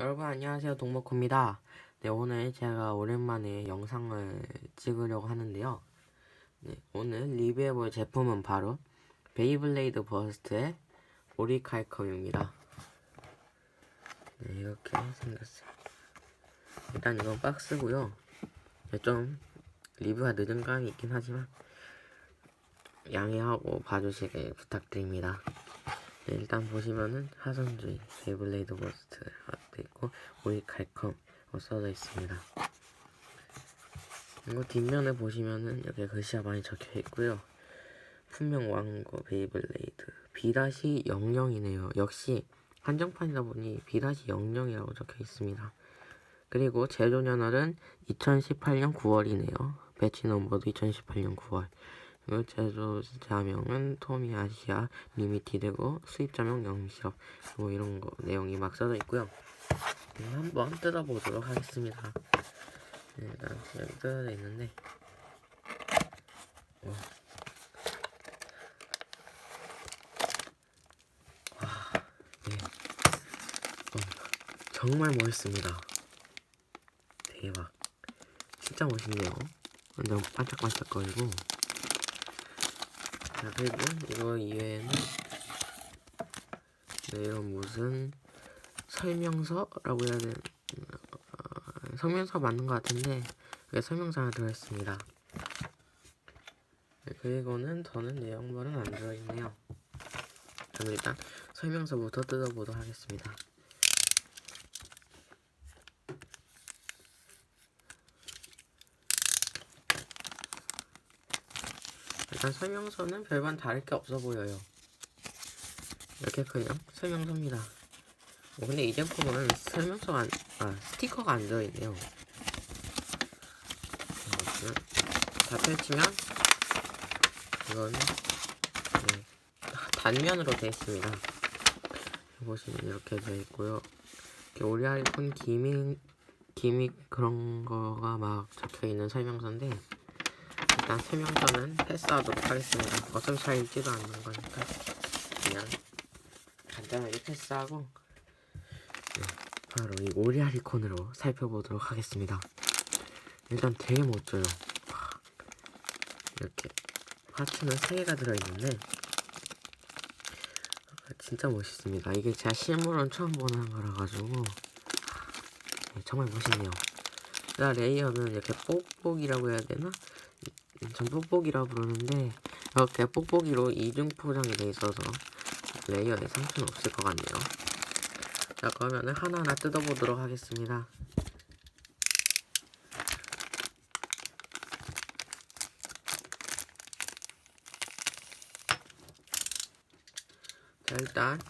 여러분 안녕하세요. 동목호입니다. 네 오늘 제가 오랜만에 영상을 찍으려고 하는데요. 네, 오늘 리뷰해볼 제품은 바로 베이블레이드 버스트의 오리칼컴입니다. 네 이렇게 생겼어요. 일단 이건 박스고요. 네, 좀 리뷰가 늦은 감이 있긴 하지만 양해하고 봐주시길 부탁드립니다. 네, 일단 보시면은 하선주의 베이블레이드 버스트 돼 있고 오리 칼컴 써져 있습니다. 그리고 뒷면에 보시면은 이렇게 글씨가 많이 적혀 있고요. 분명 왕고 베이블레이드 B-00이네요. 역시 한정판이다 보니 B-00이라고 적혀 있습니다. 그리고 제조 년월은 2018년 9월이네요. 배치 넘버도 2018년 9월. 그리고 제조자명은 토미 아시아 리미티드고 수입자명 영시업 뭐 이런 거 내용이 막 써져 있고요. 네, 한번 뜯어보도록 하겠습니다. 네, 일단 여기 뜯어져 있는데 와. 와, 네. 어, 정말 멋있습니다. 대박. 진짜 멋있네요. 완전 반짝반짝거리고 자 그리고 이거 이외에는 네, 이런 무슨 설명서라고 해야 되나 어, 설명서 맞는 것 같은데 이게 설명서 하나 들어있습니다. 네, 그리고는 더는 내용물은 안 들어있네요. 그럼 일단 설명서부터 뜯어보도록 하겠습니다. 일단 설명서는 별반 다를 게 없어 보여요. 이렇게 그냥 설명서입니다. 어, 근데 이 제품은 설명서가 안, 아 스티커가 안 들어있네요. 다 펼치면 이거는 네, 단면으로 되어 있습니다. 보시면 이렇게 되어 있고요. 이렇게 오리알콘 기믹 기믹 그런 거가 막 적혀 있는 설명서인데 일단 설명서는 패스하도록 하겠습니다. 어차피 잘 읽지도 않는 거니까 그냥 간단하게 패스하고 네, 바로 이 오리아리콘으로 살펴보도록 하겠습니다. 일단 되게 멋져요. 이렇게 하트는 3개가 들어있는데 아, 진짜 멋있습니다. 이게 제가 실물은 처음 보는 거라 가지고 네, 정말 멋있네요. 나 레이어는 이렇게 뽁뽁이라고 해야 되나? 전 뽁뽁이라고 부르는데 이렇게 뽁뽁이로 이중 포장이 돼 있어서 레이어에 상처는 없을 것 같네요. 자 그러면은 하나하나 뜯어보도록 하겠습니다. 자 일단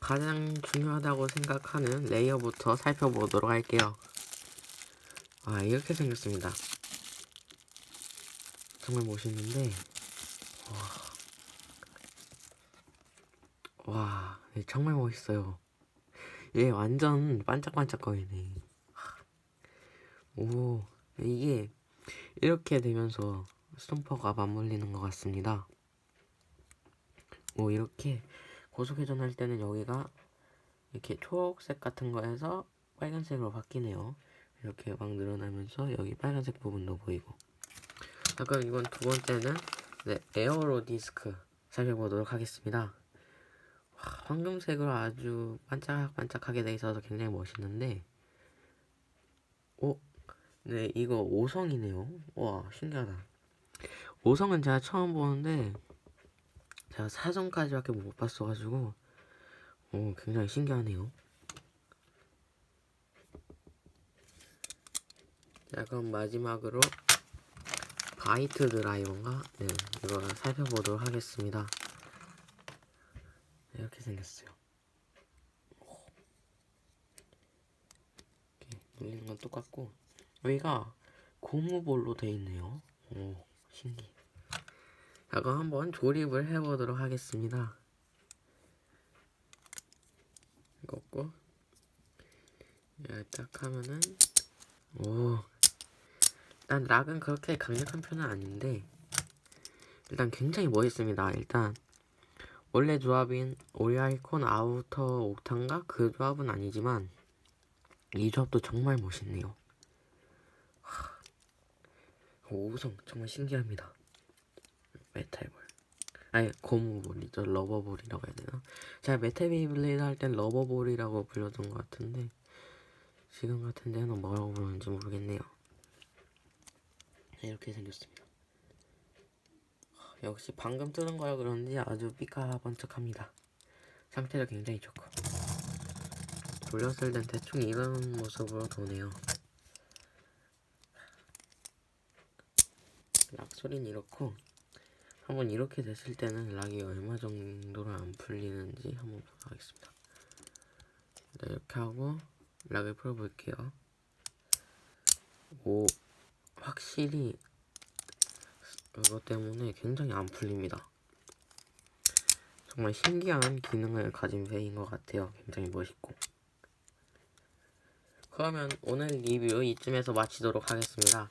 가장 중요하다고 생각하는 레이어부터 살펴보도록 할게요. 아 이렇게 생겼습니다. 정말 멋있는데 와, 와 네, 정말 멋있어요. 얘 완전 반짝반짝거리네. 오 이게 이렇게 되면서 스톰퍼가 맞물리는 것 같습니다. 오 이렇게 고속 회전 할 때는 여기가 이렇게 초록색 같은 거에서 빨간색으로 바뀌네요. 이렇게 막 늘어나면서 여기 빨간색 부분도 보이고 자 그럼 이건 두 번째는 네, 에어로 디스크 살펴보도록 하겠습니다. 와, 황금색으로 아주 반짝반짝하게 돼 있어서 굉장히 멋있는데 오, 네 이거 5성이네요. 와 신기하다. 5성은 제가 처음 보는데 제가 4성까지밖에 못 봤어가지고 오, 굉장히 신기하네요. 자 그럼 마지막으로 바이트 드라이버인가? 네, 이거를 살펴보도록 하겠습니다. 네, 이렇게 생겼어요. 이렇게 눌리는 건 똑같고 여기가 고무볼로 되어 있네요. 오, 신기. 자, 그럼 한번 조립을 해보도록 하겠습니다. 이거고 딱 하면은 오 일단 락은 그렇게 강력한 편은 아닌데 일단 굉장히 멋있습니다. 일단 원래 조합인 오리알콘 아우터 옥탄가 그 조합은 아니지만 이 조합도 정말 멋있네요. 하, 오성 정말 신기합니다. 메탈볼. 아니 고무볼이죠. 러버볼이라고 해야 되나? 제가 메탈 베이블레이드 할 땐 러버볼이라고 불렀던 것 같은데 지금 같은 데는 뭐라고 부르는지 모르겠네요. 네, 이렇게 생겼습니다. 하, 역시 방금 뜨는 거라 그런지 아주 삐까번쩍합니다. 상태가 굉장히 좋고 돌렸을 땐 대충 이런 모습으로 도네요. 락 소리는 이렇고 한번 이렇게 됐을 때는 락이 얼마 정도로 안 풀리는지 한번 보도록 하겠습니다. 네, 이렇게 하고 락을 풀어볼게요. 오, 확실히 그것 때문에 굉장히 안 풀립니다. 정말 신기한 기능을 가진 배인 것 같아요. 굉장히 멋있고. 그러면 오늘 리뷰 이쯤에서 마치도록 하겠습니다.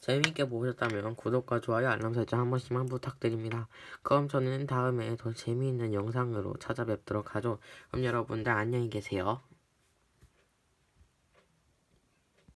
재미있게 보셨다면 구독과 좋아요, 알람 설정 한 번씩만 부탁드립니다. 그럼 저는 다음에 더 재미있는 영상으로 찾아뵙도록 하죠. 그럼 여러분들 안녕히 계세요.